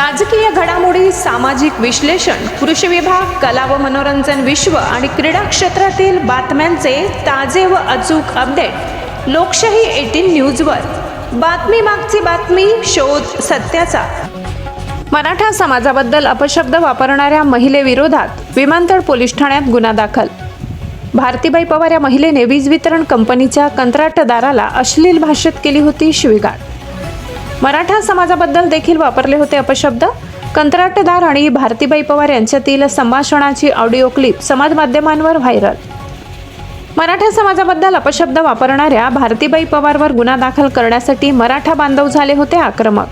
राजकीय घडामोडी सामाजिक विश्लेषण कृषी विभाग कला व मनोरंजन विश्व आणि क्रीडा क्षेत्रातील बातम्यांचे ताजे व अचूक अपडेट लोकशाही एटीन न्यूजवर. बातमी मागची बातमी शोध सत्याचा. मराठा समाजाबद्दल अपशब्द वापरणाऱ्या महिलेविरोधात विमानतळ पोलीस ठाण्यात गुन्हा दाखल. भारतीबाई पवार या महिलेने वीज वितरण कंपनीच्या कंत्राटदाराला अश्लील भाषेत केली होती शिवीगाळ. मराठा समाजाबद्दल देखील वापरले होते अपशब्द. कंत्राटदार आणि भारतीबाई पवार यांच्यातील संभाषणाची ऑडिओ क्लिप समाज माध्यमांवर व्हायरल मराठा समाजाबद्दल अपशब्द वापरणाऱ्या भारतीबाई पवारवर गुन्हा दाखल करण्यासाठी मराठा बांधव झाले होते आक्रमक.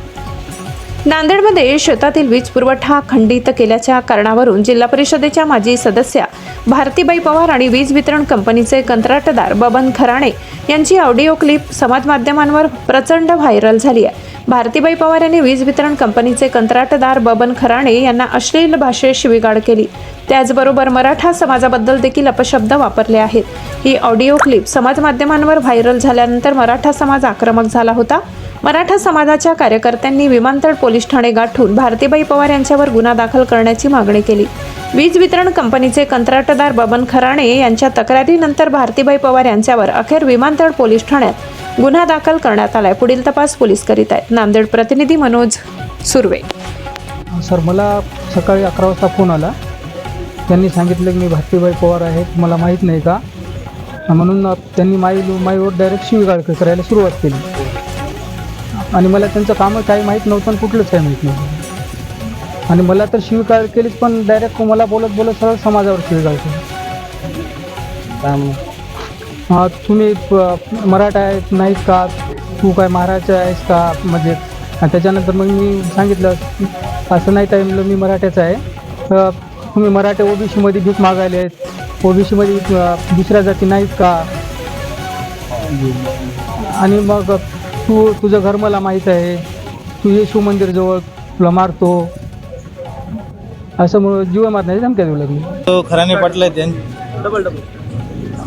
नांदेडमध्ये शेतातील वीज पुरवठा खंडित केल्याच्या कारणावरून जिल्हा परिषदेच्या माजी सदस्या भारतीबाई पवार आणि वीज वितरण कंपनीचे कंत्राटदार बबन खराणे यांची ऑडिओ क्लिप समाज माध्यमांवर प्रचंड व्हायरल झाली आहे. भारतीबाई पवार यांनी वीज वितरण कंपनीचे कंत्राटदार बबन खराणे यांना अश्लील भाषेत शिवीगाळ केली. त्याचबरोबर मराठा समाजाबद्दल देखील अपशब्द वापरले आहेत. ही ऑडिओ क्लिप समाज माध्यमांवर व्हायरल झाल्यानंतर मराठा समाज आक्रमक झाला होता. मराठा समाजाच्या कार्यकर्त्यांनी विमानतळ पोलीस ठाणे गाठून भारतीबाई पवार यांच्यावर गुन्हा दाखल करण्याची मागणी केली. वीज वितरण कंपनीचे कंत्राटदार बबन खराणे यांच्या तक्रारीनंतर भारतीबाई पवार यांच्यावर अखेर विमानतळ पोलीस ठाण्यात गुन्हा दाखल करण्यात आलाय. पुढील तपास पोलीस करीत आहेत. नांदेड प्रतिनिधी मनोज सुर्वे. सर मला सकाळी अकरा वाजता फोन आला. त्यांनी सांगितलं की मी भारतीबाई पवार आहेत मला माहीत नाही का? म्हणून त्यांनी माई माईवर डायरेक्ट शिवीगाळ करायला सुरुवात केली. आणि मला त्यांचं कामं काही माहीत नव्हतं आणि कुठलंच काही माहीत नव्हतं. आणि मला तर शिवीगाळ केलीच पण डायरेक्ट मला बोलत बोलत सरळ समाजावर शिवीगाळ केली. तुम्ही प- मराठा आहेत नाहीत का? तू काय महाराज आहेस का? म्हणजे आणि त्याच्यानंतर मग मी सांगितलं असं नाही ताई म्हणलं मी मराठ्याचं आहे. अ, तुम्ही मराठे ओबीसीमध्ये भीक मागायले आहेत ओबीसीमध्ये दुसऱ्या जाती नाहीत का? आणि मग तू तुझं घर मला माहीत आहे. तू येशू मंदिरजवळ तुला मारतो. असं म्हणून जीव मारण्याची धमक्या देऊ लागली. तो खराने पाटील आहेत त्यां-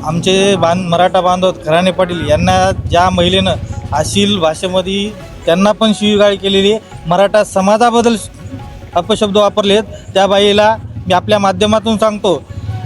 आमचे बांध मराठा बांधव खराने पाटील यांना ज्या महिलेनं अशील भाषेमध्ये त्यांना पण शिवीगाळी केलेली मराठा समाजाबद्दल अपशब्द वापरले आहेत त्या बाईला मी आपल्या माध्यमातून सांगतो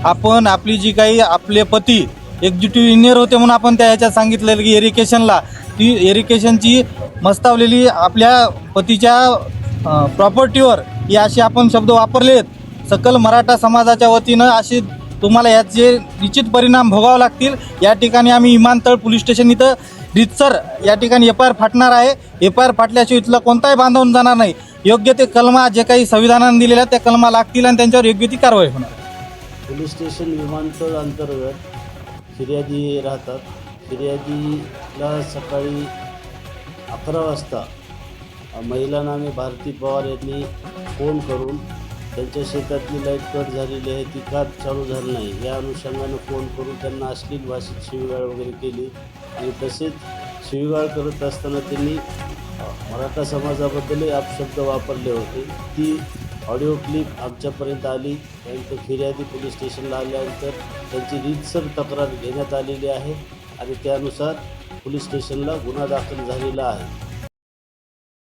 आपण आपली जी काही आपले पती एक्झिक्युटिव्ह इंजिनियर होते म्हणून आपण त्या ह्याच्यात सांगितलेलं की एरिकेशनला ती एरिकेशनची मस्तावलेली आपल्या पतीच्या प्रॉपर्टीवर ही असे आपण शब्द वापरले आहेत सकल मराठा समाजाच्या वतीनं अशी तुम्हाला याचे निश्चित परिणाम भोगावे लागतील या ठिकाणी आम्ही विमानतळ पोलीस स्टेशन इथं रितसर या ठिकाणी एफ आय आर फाटणार आहे. एफ आय आर फाटल्याशिवाय इथलं कोणताही बांधवून जाणार नाही. योग्य ते कलमा जे काही संविधानाने दिलेल्या त्या कलमा लागतील आणि त्यांच्यावर योग्य ती कारवाई होणार. पोलीस स्टेशन विमानतळ अंतर्गत फिर्यादी राहतात. फिर्यादीला सकाळी अकरा वाजता महिलांना आम्ही भारती पवार यांनी फोन करून त्यांच्या शेतातली लाइट कट झालेली आहे ती का चालू झाली नाही? या अनुषंगानं फोन करून त्यांना अश्लील भाषेत शिवीगाळ वगैरे केली आणि तसेच शिवीगाळ करत असताना त्यांनी मराठा समाजाबद्दलही अपशब्द वापरले होते. ती ऑडिओ क्लिप आमच्यापर्यंत आली त्यानंतर फिर्यादी पोलीस स्टेशनला आल्यानंतर त्यांची रीतसर तक्रार घेण्यात आलेली आहे आणि त्यानुसार पोलीस स्टेशनला गुन्हा दाखल झालेला आहे.